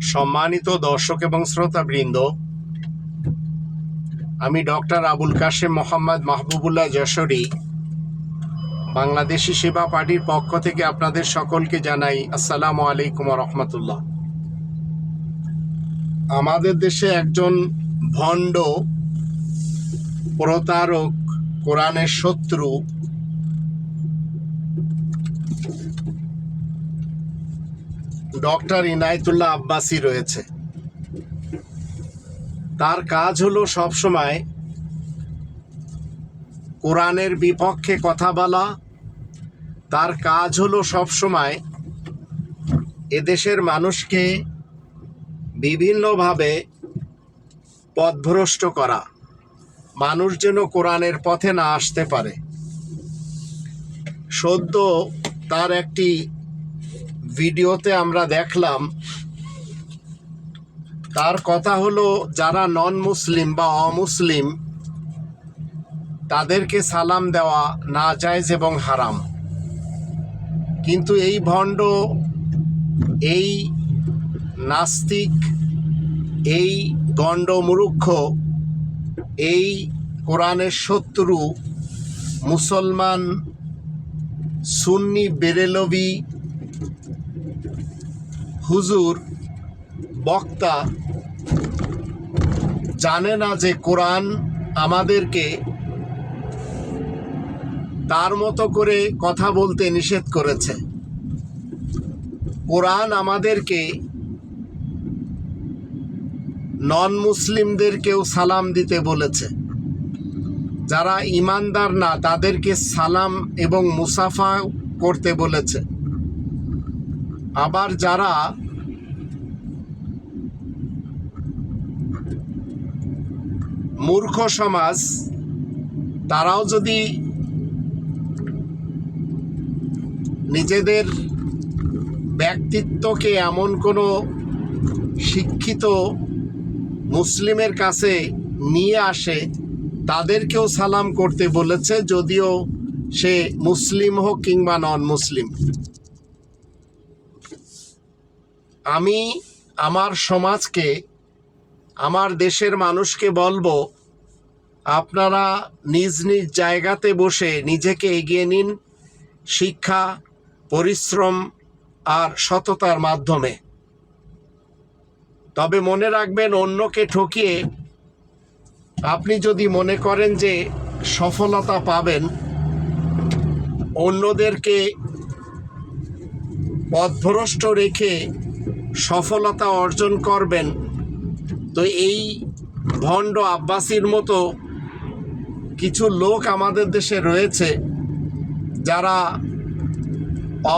সম্মানিত দর্শক এবং শ্রোতাবৃন্দ, আমি ডক্টর আবুল কাশেম মোহাম্মদ মাহবুবুল্লাহ যশোরী, বাংলাদেশি সেবা পার্টির পক্ষ থেকে আপনাদের সকলকে জানাই আসসালামু আলাইকুম রহমতুল্লাহ। আমাদের দেশে একজন ভণ্ড প্রতারক, কোরআনের শত্রু ডক্টর ইনায়তুল্লাহ আব্বাসি রয়েছে। তার কাজ হলো সবসময় কোরআনের বিপক্ষে কথা বলা। তার কাজ হলো সবসময় এদেশের মানুষকে বিভিন্নভাবে পথভ্রষ্ট করা। মানুষ যেন কোরআনের পথে না আসতে পারে। সদ্য তার একটি ভিডিওতে আমরা দেখলাম, তার কথা হলো যারা নন মুসলিম বা অমুসলিম, তাদেরকে সালাম দেওয়া না জায়েজ এবং হারাম। কিন্তু এই ভণ্ড, এই নাস্তিক, এই গণ্ডমূর্খ এই কোরআনের শত্রু, মুসলমান, সুন্নি, বেরেলবি হুজুর, বক্তা জানে না যে কোরআন আমাদেরকে তার মতো করে কথা বলতে নিষেধ করেছে। কোরআন আমাদেরকে নন মুসলিমদেরকেও সালাম দিতে বলেছে। যারা ইমানদার না, তাদেরকে সালাম এবং মুসাফা করতে বলেছে। আবার যারা মূর্খ সমাজ, তারাও যদি নিজেদের ব্যক্তিত্বকে এমন কোনো শিক্ষিত মুসলিমের কাছে নিয়ে আসে, তাদেরকেও সালাম করতে বলেছে, যদিও সে মুসলিম হোক কিংবা নন মুসলিম আমি আমার সমাজকে, আমার দেশের মানুষকে বলব, আপনারা নিজ নিজ জায়গাতে বসে নিজেকে এগিয়ে নিন শিক্ষা, পরিশ্রম আর সততার মাধ্যমে। তবে মনে রাখবেন, অন্যকে ঠকিয়ে আপনি যদি মনে করেন যে সফলতা পাবেন, অন্যদেরকে পথভ্রষ্ট রেখে সফলতা অর্জন করবেন। তো এই ভণ্ড আব্বাসির মতো কিছু লোক আমাদের দেশে রয়েছে, যারা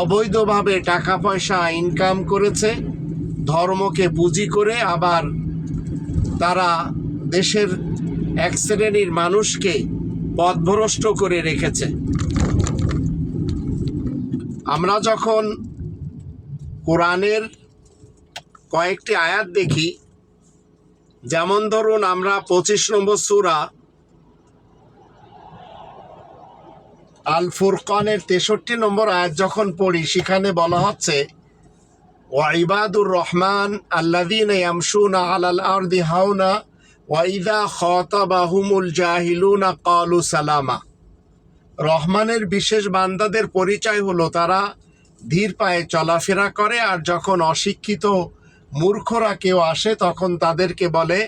অবৈধভাবে টাকা পয়সা ইনকাম করেছে, ধর্মকে পুঁজি করে আবার তারা দেশের এক শ্রেণির মানুষকে পথভ্রষ্ট করে রেখেছে। আমরা যখন কোরআনের কয়েকটি আয়াত দেখি। যেমন ধরুন আমরা পঁচিশ নম্বর সুরা আল ফুরকানের তেষট্টি নম্বর আয়াত যখন পড়ি, সেখানে বলা হচ্ছে ওয়াইবাদুর রহমান আল্লাদিন ইয়ামশুনা আলাল আরদি হাওনা ওয়াইদা খতাবাহুমুল জাহিলুনা কালু সালামা। রহমানের বিশেষ বান্দাদের পরিচয় হলো, তারা ধীর পায়ে চলাফেরা করে আর যখন অশিক্ষিত মূর্খরা কেউ আসে, তখন তাদেরকে বলে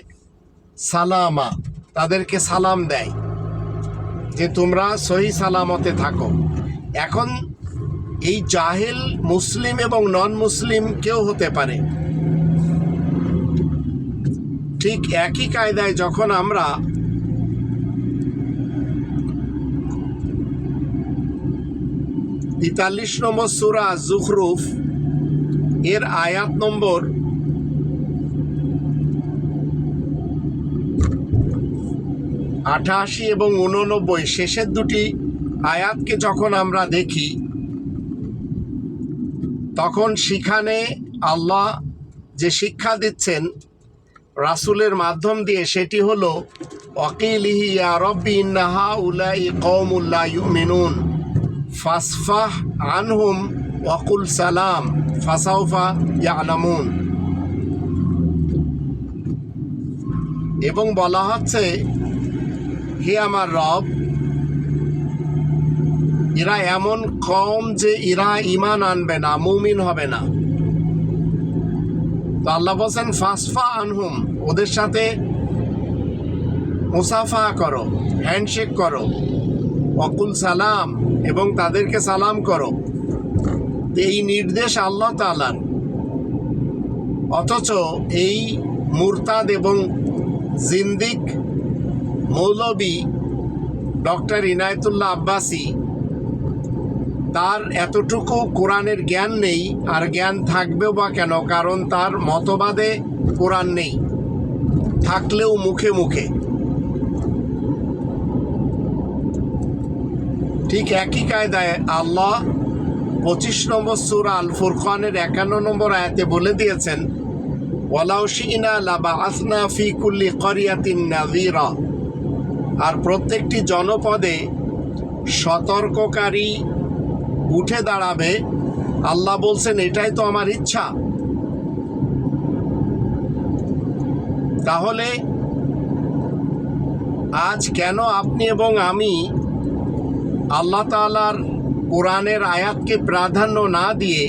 সালামা। তাদেরকে সালাম দেয় যে তোমরা সহি সালামতে থাকো। এখন এই জাহেল মুসলিম এবং নন মুসলিম কেউ হতে পারে। ঠিক একই কায়দায় যখন আমরা তেতাল্লিশ নম্বর সুরা জুখরুফ, এর আয়াত নম্বর আঠাশি এবং উননব্বই শেষের দুটি আয়াতকে যখন আমরা দেখি, তখন সেখানে আল্লাহ যে শিক্ষা দিচ্ছেন রাসুলের মাধ্যম দিয়ে, সেটি হলো অকিলিহি ইয়া রব্বি ইন্নাহা উলাই কৌমুল্লাহ ইউমিনুন, ফাসফাহ আনহুম ওয়াকুল সালাম, ফাসাউফা ইয়ালামুন। এবং বলা হচ্ছে হে আমার রব, এরা এমন কম যে এরা ইমান আনবে না, মুমিন হবে না। তো আল্লাহ বলছেন, ফাসফা আনহুম, ওদের সাথে মুসাফা করো, হ্যান্ডশেক করো, অকুল সালাম, এবং তাদেরকে সালাম করো। এই নির্দেশ আল্লাহ তালার অথচ এই মুরতাদ এবং জিন্দিক মৌলবী ডক্টর ইনায়তুল্লাহ আব্বাসী তার এতটুকু কোরআনের জ্ঞান নেই আর জ্ঞান থাকবেও বা কেন? কারণ তার মতবাদে কোরআন নেই। থাকলেও মুখে মুখে। ঠিক একই কায়দায় আল্লাহ পঁচিশ নম্বর সুরা আল ফুরখানের একান্ন নম্বর আয়াতে বলে দিয়েছেন, ওয়ালাউ শিনা লাবা আসনা ফি কুল্লি করিয়াতিন নাজিরা আর প্রত্যেকটি জনপদে সতর্ককারী উঠে দাঁড়াবে। আল্লাহ বলছেন, এটাই তো আমার ইচ্ছা। তাহলে আজ কেন আপনি এবং আমি আল্লাহ তালার কোরআনের আয়াতকে প্রাধান্য না দিয়ে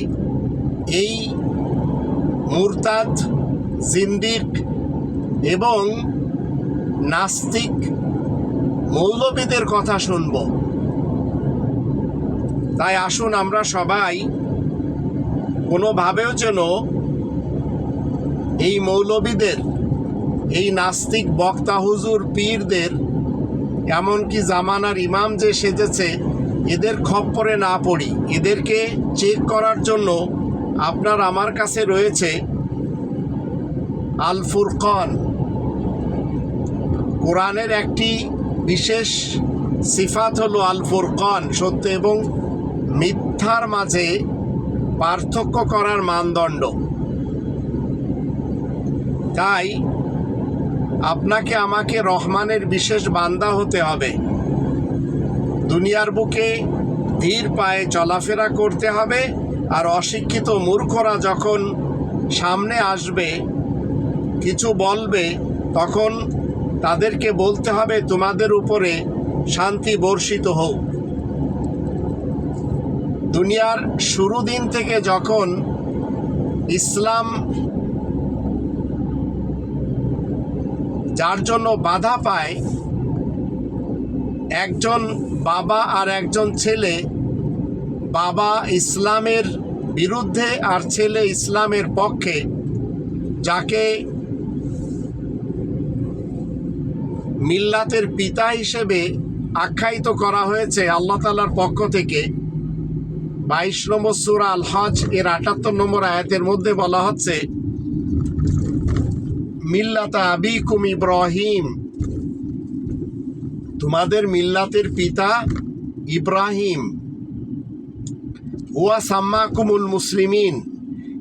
এই মুরতাদ, জিন্দিক এবং নাস্তিক মৌলবীদের কথা শুনব। তাই আসুন আমরা সবাই কোনোভাবেও যেন এই মৌলবীদের, এই নাস্তিক বক্তা হুজুর পীরদের, এমনকি জামানার ইমাম যে সেজেছে, এদের খপ্পরে না পড়ি। এদেরকে চেক করার জন্য আপনার আমার কাছে রয়েছে আল ফুরকন কোরআনের একটি বিশেষ সিফাত হলো আল ফুরকন সত্য এবং মিথ্যার মাঝে পার্থক্য করার মানদণ্ড। তাই আপনাকে আমাকে রহমানের বিশেষ বান্দা হতে হবে। দুনিয়ার বুকে ধীর পায়ে চলাফেরা করতে হবে আর অশিক্ষিত মূর্খরা যখন সামনে আসবে, কিছু বলবে, তখন তাদেরকে বলতে হবে, তোমাদের উপরে শান্তি বর্ষিত হোক। দুনিয়ার শুরু দিন থেকে যখন ইসলাম যার জন্য বাধা পায়, একজন বাবা আর একজন ছেলে, বাবা ইসলামের বিরুদ্ধে আর ছেলে ইসলামের পক্ষে, যাকে মিল্লাতের পিতা হিসেবে আখ্যায়িত করা হয়েছে আল্লাহ তালার পক্ষ থেকে। বাইশ নম্বর সুরা আল হজ এর আটাত্তর নম্বর আয়াতের মধ্যে বলা হচ্ছে, মিল্লাতা আবিকুম ইব্রাহিম। তোমাদের মিল্লাতের পিতা ইব্রাহিম। হুয়া সাম্মাকুমুল মুসলিমিন।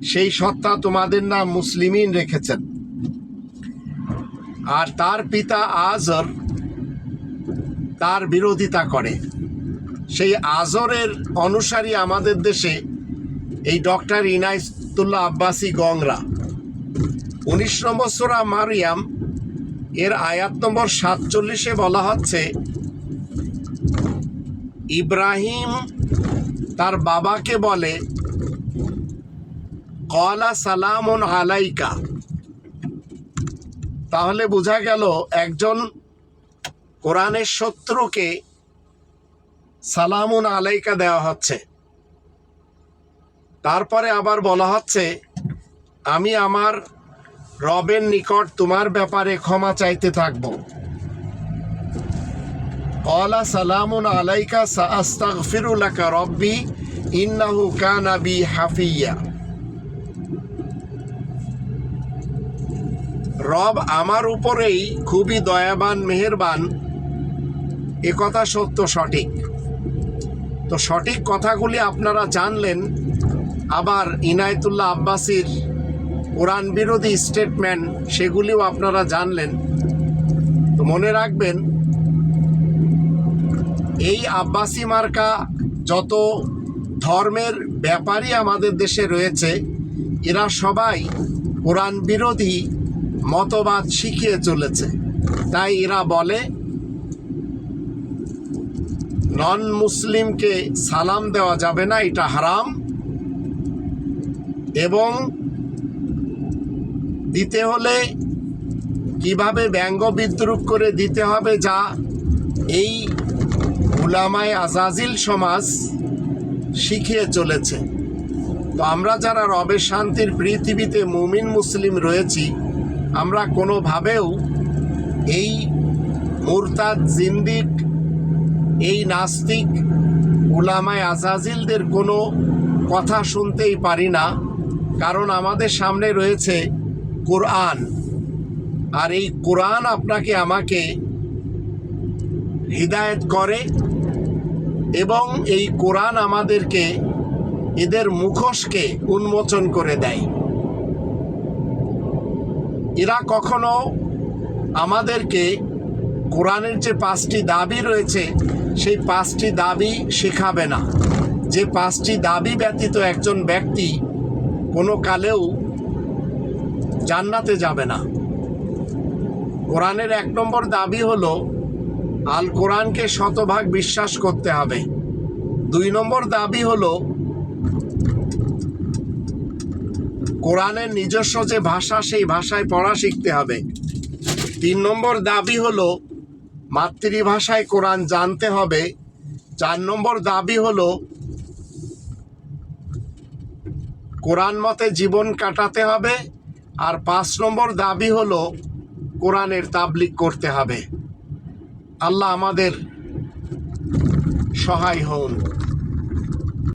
সেই সত্তা তোমাদের নাম মুসলিমিন রেখেছেন। আর তার পিতা আজর তার বিরোধিতা করে। সেই আজরের অনুসারী আমাদের দেশে এই ডক্টর ইনায়তুল্লাহ আব্বাসী গংরা। উনিশ নম্বর সোরা মারিয়াম, এর আয়াত নম্বর সাতচল্লিশে বলা হচ্ছে, ইব্রাহিম তার বাবাকে বলে, কলা সালামন আলাইকা। তাহলে বোঝা গেল একজন কোরআনের শত্রুকে সালামুন আলাইকা দেওয়া হচ্ছে। তারপরে আবার বলা হচ্ছে, আমি আমার রবের নিকট তোমার ব্যাপারে ক্ষমা চাইতে থাকব। কলা সালামুন আলাইকা সাস্তাগফিরুলাকা রব্বি ইন্নাহু কানা বি হাফিয়া। রব আমার উপরেই খুবই দয়াবান, মেহেরবান। এ কথা সত্য, সঠিক। তো সঠিক কথাগুলি আপনারা জানলেন। আবার ইনায়তুল্লাহ আব্বাসির কোরআন বিরোধী স্টেটমেন্ট সেগুলিও আপনারা জানলেন। তো মনে রাখবেন, এই আব্বাসি মার্কা যত ধর্মের ব্যাপারই আমাদের দেশে রয়েছে, এরা সবাই কোরআন বিরোধী মতবাদ শিখিয়ে চলেছে। তাই এরা বলে নন মুসলিমকে সালাম দেওয়া যাবে না, এটা হারাম। এবং দিতে হলে কীভাবে ব্যঙ্গ বিদ্রুপ করে দিতে হবে, যা এই উলামায় আজাজিল সমাজ শিখিয়ে চলেছে। তো আমরা যারা রবের শান্তির পৃথিবীতে মুমিন মুসলিম রয়েছি আমরা কোনোভাবেও এই মুরতাদ জিন্দিক, এই নাস্তিক উলামায় আজাজিলদের কোনো কথা শুনতেই পারি না, কারণ আমাদের সামনে রয়েছে কোরআন। আর এই কোরআন আপনাকে আমাকে হিদায়ত করে এবং এই কোরআন আমাদেরকে এদের মুখোশকে উন্মোচন করে দেয়। এরা কখনো আমাদেরকে কোরআনের যে পাঁচটি দাবি রয়েছে, সেই পাঁচটি দাবি শেখাবে না। যে পাঁচটি দাবি ব্যতীত একজন ব্যক্তি কোনো কালেও জান্নাতে যাবে না। কোরআনের এক নম্বর দাবি হলো, আল কোরআনকে শতভাগ বিশ্বাস করতে হবে। দুই নম্বর দাবি হলো কোরআনের নিজস্ব যে ভাষা, সেই ভাষায় পড়া শিখতে হবে। তিন নম্বর দাবি হলো, মাতৃভাষায় কোরআন জানতে হবে। চার নম্বর দাবি হলো, কোরআন মতে জীবন কাটাতে হবে। আর পাঁচ নম্বর দাবি হলো, কোরআনের তাবলিক করতে হবে। আল্লাহ আমাদের সহায় হন।